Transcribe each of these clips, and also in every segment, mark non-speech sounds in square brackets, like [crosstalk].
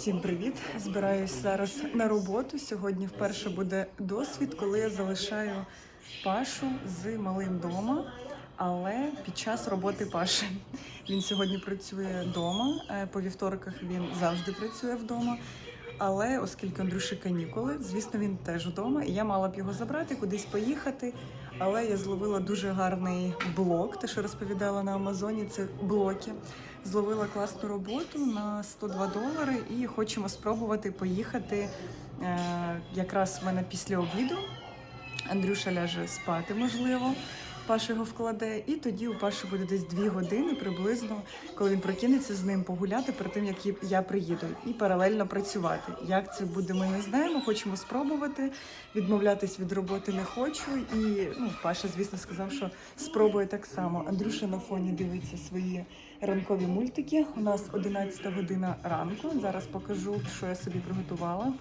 Всім привіт! Збираюсь зараз на роботу. Сьогодні вперше буде досвід, коли я залишаю Пашу з малим дома, але під час роботи Паші. Він сьогодні працює вдома. е, По вівторках він завжди працює вдома. Але оскільки Андрюші канікули, звісно, він теж вдома, і я мала б його забрати, кудись поїхати. Але я зловила дуже гарний блок, те, що розповідала на Амазоні, це блоки. Зловила класну роботу на 102 долари і хочемо спробувати поїхати е, якраз в мене після обіду. Андрюша ляже спати, можливо. Паша його вкладе, і тоді у Паші буде десь дві години приблизно, коли він прокинеться з ним погуляти перед тим, як я приїду, і паралельно працювати. Як це буде, ми не знаємо. Хочемо спробувати. Відмовлятись від роботи не хочу. І ну, Паша, звісно, сказав, що спробує так само. Андрюша на фоні дивиться свої ранкові мультики. У нас 11 година ранку. Зараз покажу, що я собі приготувала.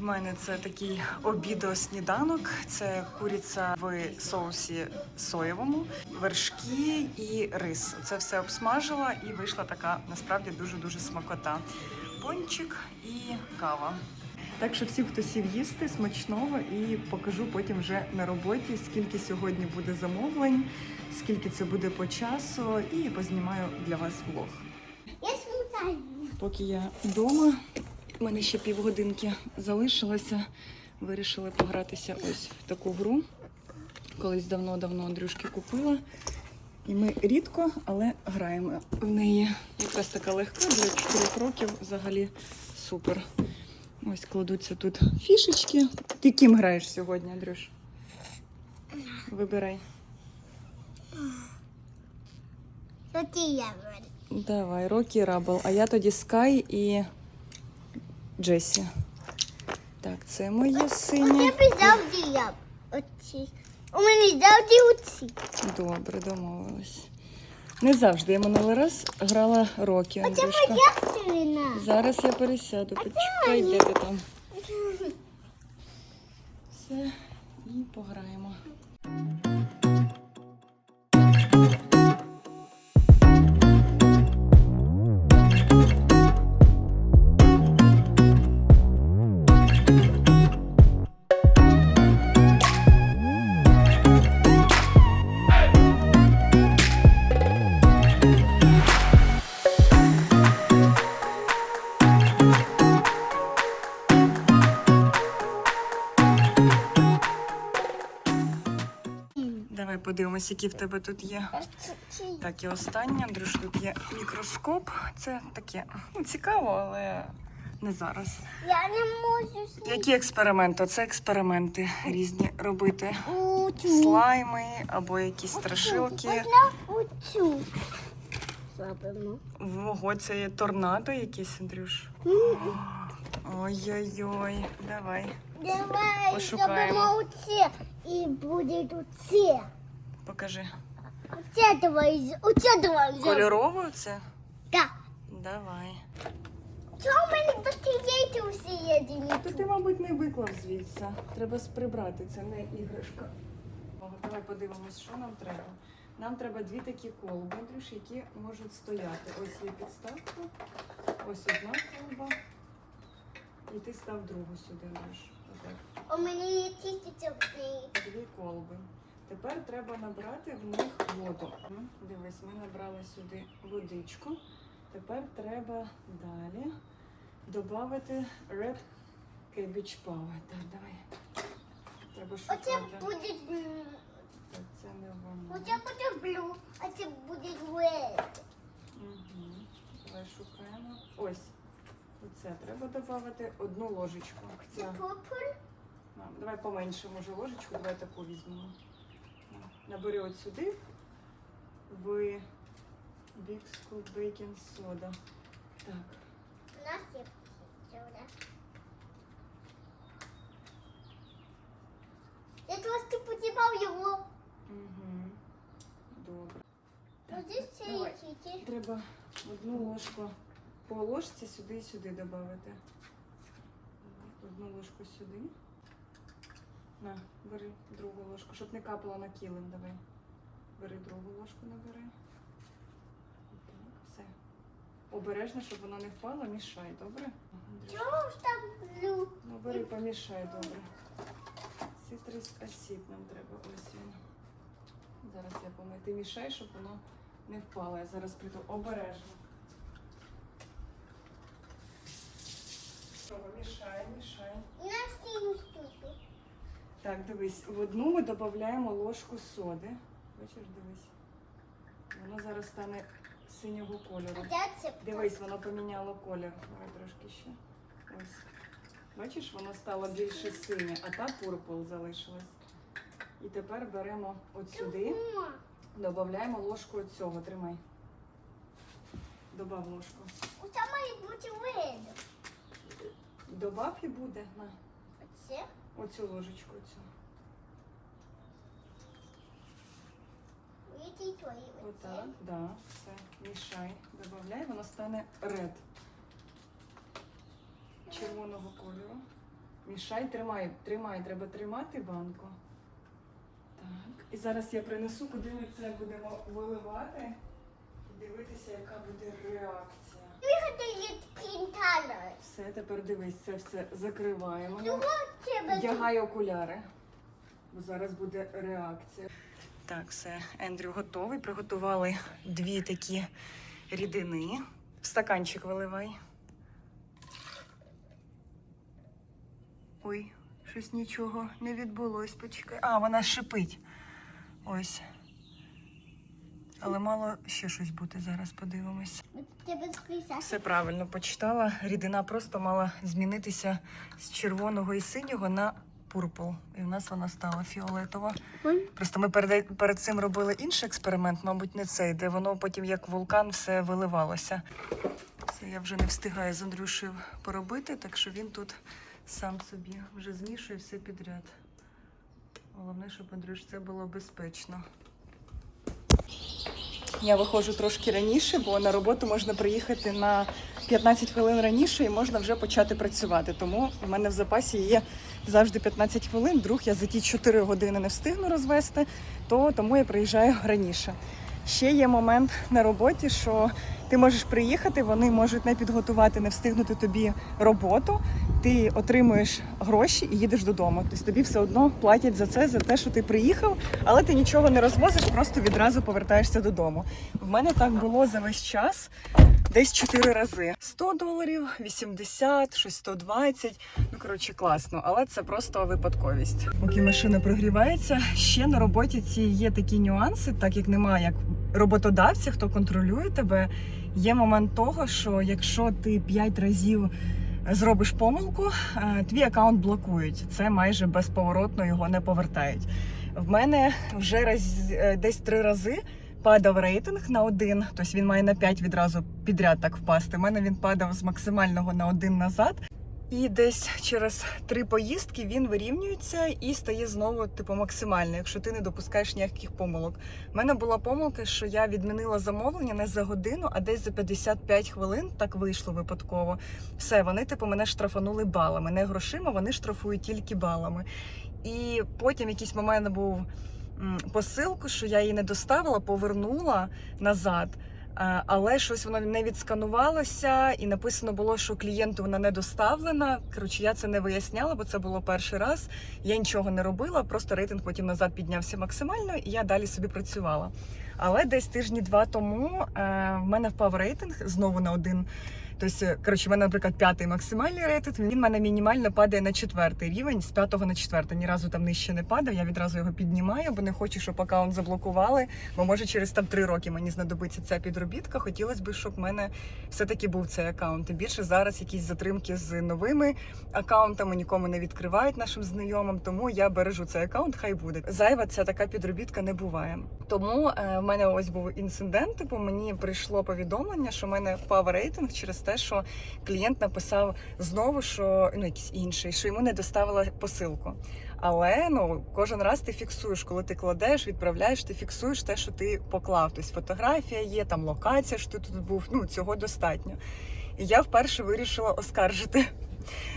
В мене це такий обідо-сніданок. Це куриця в соусі соєвому, вершки і рис. Це все обсмажила і вийшла така насправді дуже дуже смакота. Пончик і кава. Так що всім, хто сів їсти, смачного і покажу потім вже на роботі, скільки сьогодні буде замовлень, скільки це буде по часу, і познімаю для вас влог. Я. Поки я вдома, в мене ще півгодинки залишилося. Вирішила погратися ось в таку гру. Колись давно-давно Андрюшки купила. І ми рідко, але граємо в неї. Якраз така легка, для 4 років взагалі супер. Ось кладуться тут фішечки. Ти ким граєш сьогодні, Андрюш? Вибирай. Що я? Давай, Рокі Рабл. А я тоді Скай і Джесі. Так, це моє синє. Я завжди я оці. У мене завжди оці. Добре, домовились. Не завжди. Я минулий раз грала Рокі, Це Андрюшка. моя сторона. Зараз я пересяду. Почекай, де ти там. Все, і пограємо. Подивимось, які в тебе тут є. Так, і останнє, Андрюш, тут є мікроскоп. Це таке ну, цікаво, але не зараз. Я не можу. Які експерименти? Це експерименти різні робити. Оцю. Слайми або якісь страшилки. Оцю. Ого, це є торнадо якийсь, Андрюш. Ой-ой-ой, давай. Давай Пошукаємо. зробимо оце. І буде оце. Покажи. Оце давай, оце давай. Кольоровою це? Так. Давай. Чого в мене батарейки усі єдині? То ти, мабуть, не виклав звідси. Треба прибрати, це не іграшка. Давай подивимось, що нам треба. Нам треба дві такі колби, Андрюш, які можуть стояти. Ось є підставка, ось одна колба. І ти став другу сюди, Андрюш. Отак. У мене є неї. Дві колби. Тепер треба набрати в них воду. Дивись, ми набрали сюди водичку. Тепер треба далі додати Red Cabbage Power. Так, давай. Треба Оце шукати. буде, м, Так, Це не воно. оце буде blue, а це буде red. Угу. Давай шукаємо. Ось. Оце треба додати одну ложечку. Це purple. Давай поменше, може, ложечку, давай таку візьмемо. На, от сюди в Scoop Baking Soda. Так, У нас є сюди. Я трошки подібав його. угу. добре. Давай. Треба одну ложку по ложці сюди і сюди додати. Одну ложку сюди. На, бери другу ложку, щоб не капало на килим, давай. Бери другу ложку, набери. Так, все. Обережно, щоб воно не впало, мішай, добре? Чого ж там блю? Ну, бери, помішай, добре. Цитрус осіб нам треба ось він. Зараз я помию. Ти мішай, щоб воно не впало. Я зараз прийду обережно. Мішай, мішай. На штуки. Так, дивись, в одну ми додаємо ложку соди. Бачиш, дивись. Воно зараз стане синього кольору. Дивись, воно поміняло колір. Давай трошки ще. Ось. Бачиш, воно стало більше синє, а та пурпл залишилась. І тепер беремо от сюди, додаємо ложку цього. Тримай. Добав ложку. Оце має бути видно. Добав і буде. На, Оце? Оцю ложечку. Оце? Отак, да, все. Мішай, додай, воно стане ред. Червоного кольору. Мішай, тримай, тримай, треба тримати банку. Так. І зараз я принесу, куди ми це будемо виливати. І дивитися, яка буде реакція. Все, тепер дивись, це все закриваємо. Вдягай окуляри, бо зараз буде реакція. Так, все, Ендрю готовий. Приготували дві такі рідини. В стаканчик виливай. Ой, щось нічого не відбулось. Почекай. А, вона шипить. Ось. Але мало ще щось бути. Зараз подивимось. Все правильно почитала. Рідина просто мала змінитися з червоного і синього на пурпл. І в нас вона стала фіолетова. Просто ми перед, перед цим робили інший експеримент, мабуть, не цей, де воно потім як вулкан все виливалося. Це я вже не встигаю з Андрюшею поробити, так що він тут сам собі вже змішує все підряд. Головне, щоб Андрюш це було безпечно. Я виходжу трошки раніше, бо на роботу можна приїхати на 15 хвилин раніше і можна вже почати працювати. Тому в мене в запасі є завжди 15 хвилин. Вдруг я за ті 4 години не встигну розвести, то тому я приїжджаю раніше. Ще є момент на роботі, що ти можеш приїхати, вони можуть не підготувати, не встигнути тобі роботу. Ти отримуєш гроші і їдеш додому. Тобто тобі все одно платять за це, за те, що ти приїхав, але ти нічого не розвозиш, просто відразу повертаєшся додому. В мене так було за весь час десь 4 рази: 100 доларів, 80, щось 120. Ну коротше, класно, але це просто випадковість. Поки машина прогрівається, ще на роботі ці є такі нюанси, так як немає як роботодавця, хто контролює тебе. Є момент того, що якщо ти 5 разів зробиш помилку, е, твій аккаунт блокують. Це майже безповоротно його не повертають. В мене вже раз е, десь три рази падав рейтинг на один, тобто він має на 5 відразу підряд так впасти. У мене він падав з максимального на один назад. І десь через три поїздки він вирівнюється і стає знову типу максимально, якщо ти не допускаєш ніяких помилок. У мене була помилка, що я відмінила замовлення не за годину, а десь за 55 хвилин. Так вийшло випадково. Все, вони типу мене штрафанули балами. Не грошима, вони штрафують тільки балами. І потім якийсь момент був посилку, що я її не доставила, повернула назад. Е, Але щось воно не відсканувалося, і написано було, що клієнту вона не доставлена. Коротше, я це не виясняла, бо це було перший раз. Я нічого не робила, просто рейтинг потім назад піднявся максимально, і я далі собі працювала. Але десь тижні два тому е, в мене впав рейтинг знову на один. Тобто, коротше, в мене, наприклад, п'ятий максимальний рейтинг. Він в мене мінімально падає на четвертий рівень з п'ятого на четвертий. Ні разу там нижче не падав. Я відразу його піднімаю, бо не хочу, щоб аккаунт заблокували. Бо може через там три роки мені знадобиться ця підробітка. Хотілося б, щоб в мене все-таки був цей аккаунт. І більше зараз якісь затримки з новими аккаунтами нікому не відкривають нашим знайомим. Тому я бережу цей аккаунт, хай буде. Зайва ця така підробітка не буває. Тому е, в мене ось був інцидент. Типу мені прийшло повідомлення, що в мене впав рейтинг через те, що клієнт написав знову, що ну якийсь інший, що йому не доставила посилку. Але ну кожен раз ти фіксуєш, коли ти кладеш, відправляєш, ти фіксуєш те, що ти поклав. Тобто фотографія є, там локація, що ти тут був. Ну цього достатньо. І я вперше вирішила оскаржити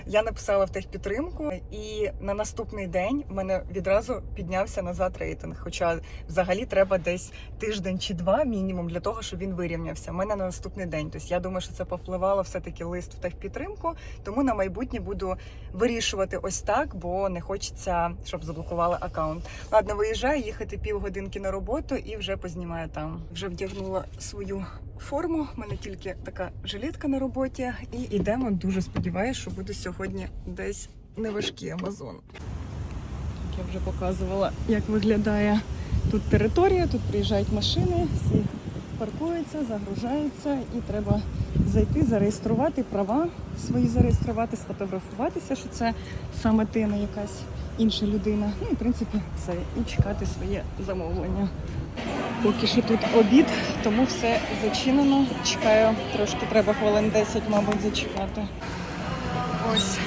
Я написала в техпідтримку, і на наступний день в мене відразу піднявся назад рейтинг. Хоча взагалі треба десь тиждень чи два мінімум для того, щоб він вирівнявся. У мене на наступний день. Тобто я думаю, що це повпливало все-таки лист в техпідтримку. Тому на майбутнє буду вирішувати ось так, бо не хочеться, щоб заблокували аккаунт. Ладно, виїжджаю, їхати півгодинки на роботу і вже познімаю там. Вже вдягнула свою форму. У мене тільки така жилетка на роботі. І йдемо. Дуже сподіваюся, що буде сьогодні десь неважкий Амазон. Я вже показувала, як виглядає тут територія. Тут приїжджають машини, всі паркуються, загружаються, і треба зайти, зареєструвати права свої зареєструвати, сфотографуватися, що це саме ти, не якась інша людина. Ну і в принципі все. І чекати своє замовлення. Поки що тут обід, тому все зачинено. Чекаю, трошки треба хвилин 10, мабуть, зачекати. Ось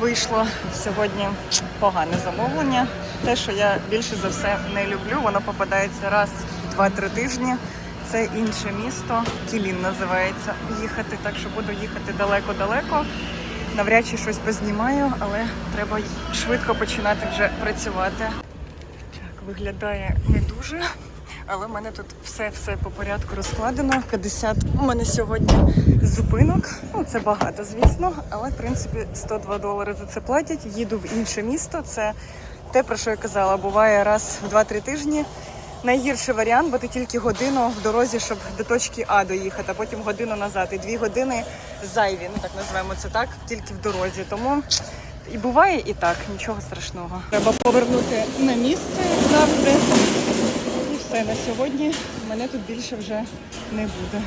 вийшло сьогодні погане замовлення. Те, що я більше за все не люблю, воно попадається раз в 2-3 тижні. Це інше місто, Кілін називається. Їхати, так що буду їхати далеко-далеко. Навряд чи щось познімаю, але треба швидко починати вже працювати. Так, виглядає не дуже, але в мене тут все-все по порядку розкладено. 50 у мене сьогодні зупинок. Ну, це багато, звісно, але в принципі 102 долари за це платять. Їду в інше місто. Це те, про що я казала, буває раз в 2-3 тижні. Найгірший варіант, бо ти тільки годину в дорозі, щоб до точки А доїхати, а потім годину назад. І дві години зайві, ну так називаємо це так, тільки в дорозі. Тому і буває і так, нічого страшного. Треба повернути на місце завжди. Все на сьогодні. Мене тут більше вже не буде.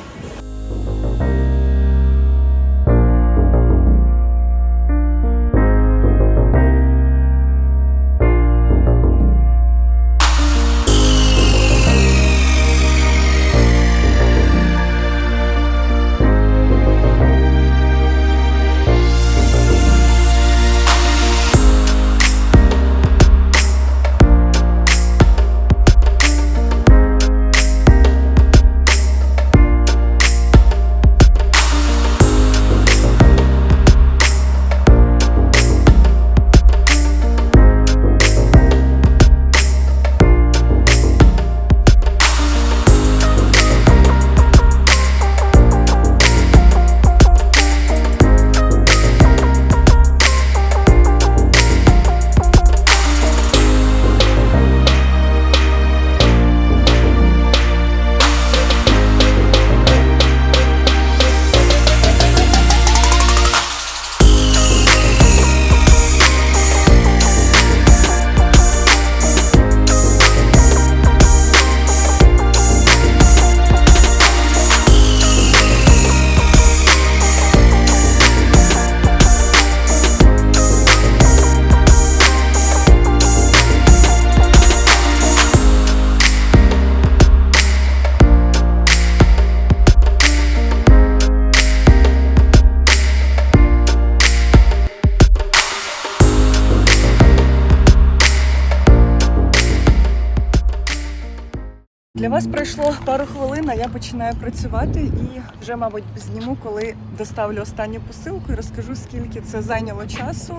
Для вас пройшло пару хвилин, а я починаю працювати і вже, мабуть, зніму, коли доставлю останню посилку і розкажу, скільки це зайняло часу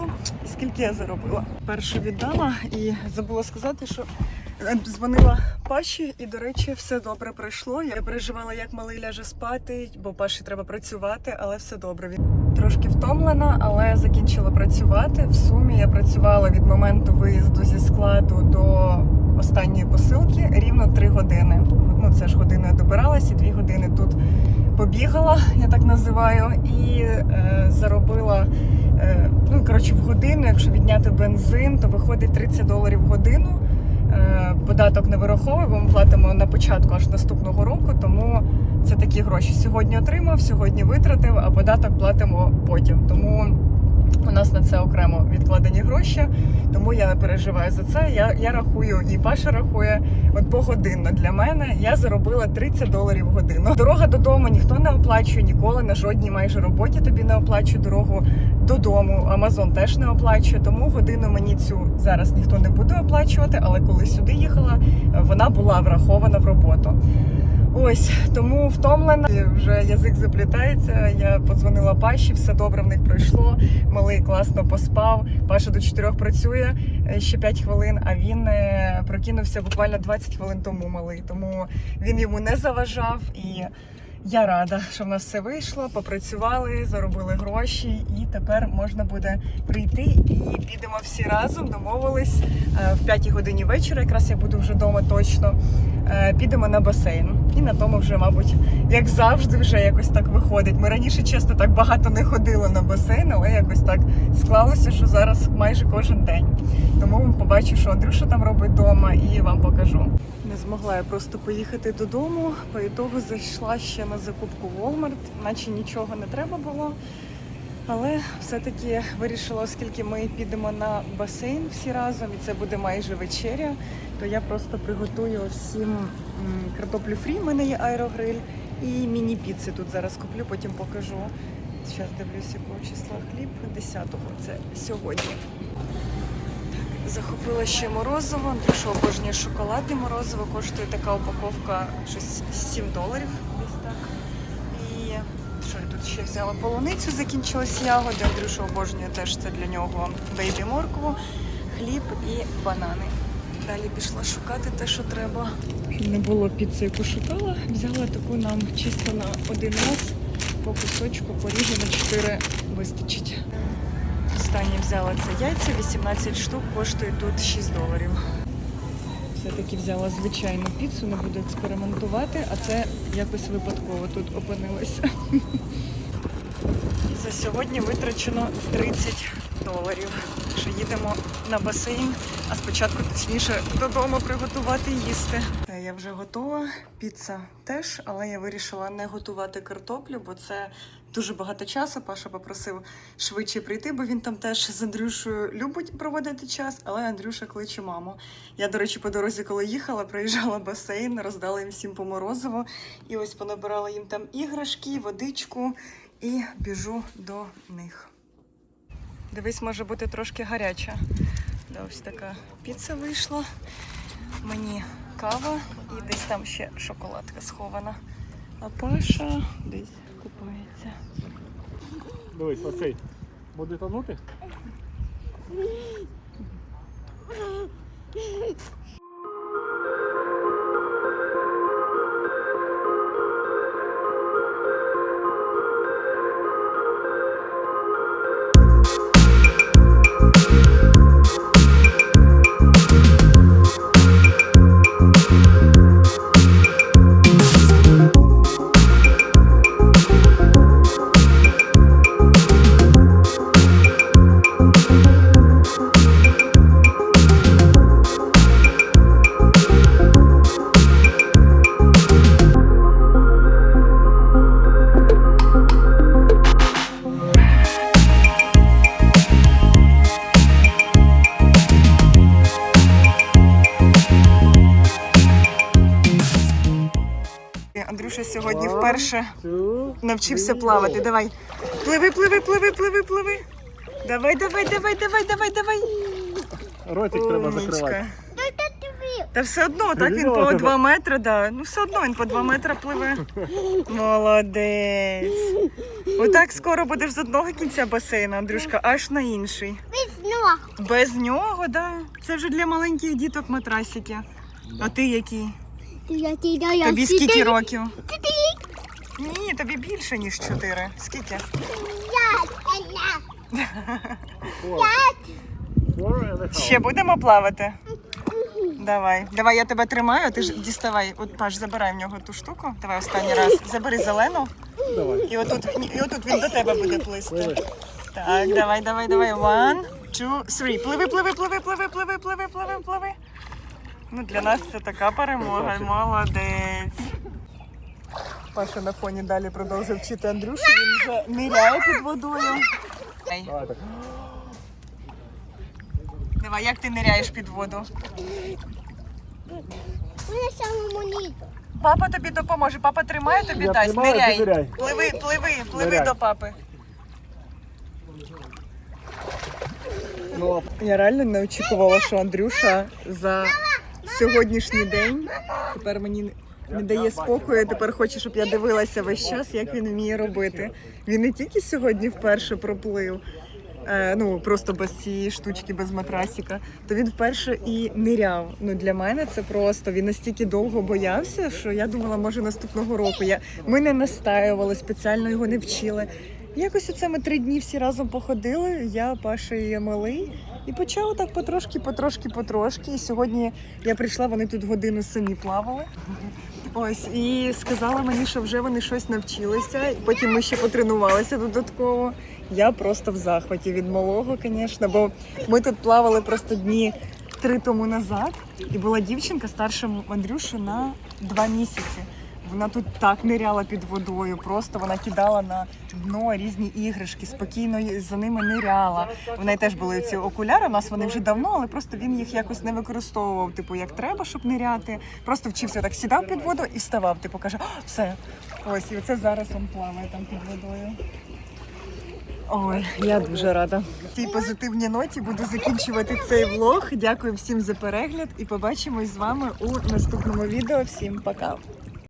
і скільки я заробила. Першу віддала і забула сказати, що е, дзвонила Паші, і, до речі, все добре пройшло. Я переживала, як малий ляже спати, бо Паші треба працювати, але все добре. Він трошки втомлена, але закінчила працювати. В сумі я працювала від моменту виїзду зі складу до останньої посилки рівно 3 години. Ну це ж годину я добиралась 2 години тут побігала, я так називаю, і е, заробила. Е, ну коротше, в годину, якщо відняти бензин, то виходить 30 доларів в годину. Е, податок не вираховує, бо ми платимо на початку аж наступного року, тому це такі гроші. Сьогодні отримав, сьогодні витратив, а податок платимо потім. Тому у нас на це окремо відкладені гроші, тому я не переживаю за це. Я, я рахую, і Паша рахує от погодинно для мене. Я заробила 30 доларів в годину. Дорога додому ніхто не оплачує ніколи на жодній майже роботі тобі не оплачує дорогу додому. Амазон теж не оплачує, тому годину мені цю зараз ніхто не буде оплачувати. Але коли сюди їхала, вона була врахована в роботу. Ось тому втомлена. Вже язик заплітається. Я подзвонила Паші, все добре в них пройшло. Малий класно поспав. Паша до чотирьох працює е, ще 5 хвилин, а він е, прокинувся буквально 20 хвилин тому малий. Тому він йому не заважав і. Я рада, що в нас все вийшло, попрацювали, заробили гроші, і тепер можна буде прийти і підемо всі разом. Домовились е, в п'ятій годині вечора. Якраз я буду вже вдома точно. Е, Підемо на басейн. І на тому вже, мабуть, як завжди, вже якось так виходить. Ми раніше чесно так багато не ходили на басейн, але якось так склалося, що зараз майже кожен день. Тому побачу, що Андрюша там робить вдома, і вам покажу. Змогла я просто поїхати додому. По ітогу зайшла ще на закупку в Walmart, наче нічого не треба було. Але все-таки вирішила, оскільки ми підемо на басейн всі разом, і це буде майже вечеря, то я просто приготую всім картоплю фрі. У мене є аерогриль і міні-піци тут зараз куплю, потім покажу. Зараз дивлюсь, якого числа хліб. 10-го це сьогодні. Захопила ще морозиво. Андрюша обожнює шоколадне морозиво. Коштує така упаковка щось 7 доларів. Десь так. І що я тут ще взяла? Полуницю закінчилась ягоди. Андрюша обожнює теж це для нього бейбі моркву, хліб і банани. Далі пішла шукати те, що треба. Не було піци, яку шукала. Взяла таку нам чисто на один раз по кусочку поріжу на 4 вистачить. Останнє взяла це яйця, 18 штук, коштує тут 6 доларів. Все-таки взяла звичайну піцу, не буду експериментувати, а це якось випадково тут опинилося. За сьогодні витрачено 30 доларів. Що їдемо на басейн, а спочатку точніше додому приготувати їсти. Е, Я вже готова, піца теж, але я вирішила не готувати картоплю, бо це дуже багато часу. Паша попросив швидше прийти, бо він там теж з Андрюшею любить проводити час, але Андрюша кличе маму. Я, до речі, по дорозі, коли їхала, проїжджала басейн, роздала їм всім по морозиво. І ось понабирала їм там іграшки, водичку і біжу до них. Дивись, може бути трошки гаряча. Да, ось така піца вийшла. Мені кава і десь там ще шоколадка схована. А Паша десь купається. Дивись, оцей буде тонути. Two, навчився плавати. Давай. Пливи, пливи, пливи, пливи, пливи. Давай, давай, давай, давай, давай, давай. Ротик треба закривати. Та все одно, так він по. 2 метри, да. Ну все одно він по 2 метри пливе. [laughs] Молодець. Отак скоро будеш з одного кінця басейну, Андрюшка, аж на інший. Без ног. Без нього, да. Це вже для маленьких діток матрасики. А ти який? Тобі скільки років? Ні, тобі більше, ніж 4. Скільки? Ще будемо плавати? Давай. Давай, я тебе тримаю, ти ж діставай. От Паш, забирай в нього ту штуку. Давай останній раз. Забери зелену. Давай. І отут, і отут він до тебе буде плисти. Так, давай, давай, давай. One, two, three. Пливи, пливи, пливи, пливи, пливи, пливи, пливи, пливи. Ну, для нас це така перемога. Молодець. Паша на фоні далі продовжує вчити Андрюшу. Він вже ниряє під водою. Давай так. Давай, як ти ниряєш під воду? Мене самому низу. Папа тобі допоможе. Папа тримає тобі Я дасть. тримаю, ти Ниряй. ниряй. Пливи, пливи, пливи Ниряй. до папи. Ну, Я реально не очікувала, що Андрюша за сьогоднішній день тепер мені не дає спокою. Тепер хоче, щоб я дивилася весь час, як він вміє робити. Він не тільки сьогодні вперше проплив. е, Ну просто без цієї штучки, без матрасіка. то він вперше і ниряв. Ну для мене це просто він настільки довго боявся, що я думала, може наступного року. Я ми не настаювали, спеціально його не вчили. Якось оце ми три дні всі разом походили. Я, Паша і малий, і почав так потрошки, потрошки, потрошки. І сьогодні я прийшла, вони тут годину самі плавали. Ось і сказала мені, що вже вони щось навчилися. Потім ми ще потренувалися додатково. Я просто в захваті від малого, звісно, бо ми тут плавали просто дні три тому назад, і була дівчинка старша Андрюші на два місяці. Вона тут так ниряла під водою, просто вона кидала на дно різні іграшки, спокійно за ними ниряла. В неї теж були ці окуляри. У нас вони вже давно, але просто він їх якось не використовував, типу, як треба, щоб ниряти. Просто вчився так, сідав під воду і вставав. Типу каже, все. Ось, і оце зараз він плаває там під водою. Ой, я дуже рада. В цій позитивній ноті буду закінчувати цей влог. Дякую всім за перегляд і побачимось з вами у наступному відео. Всім пока!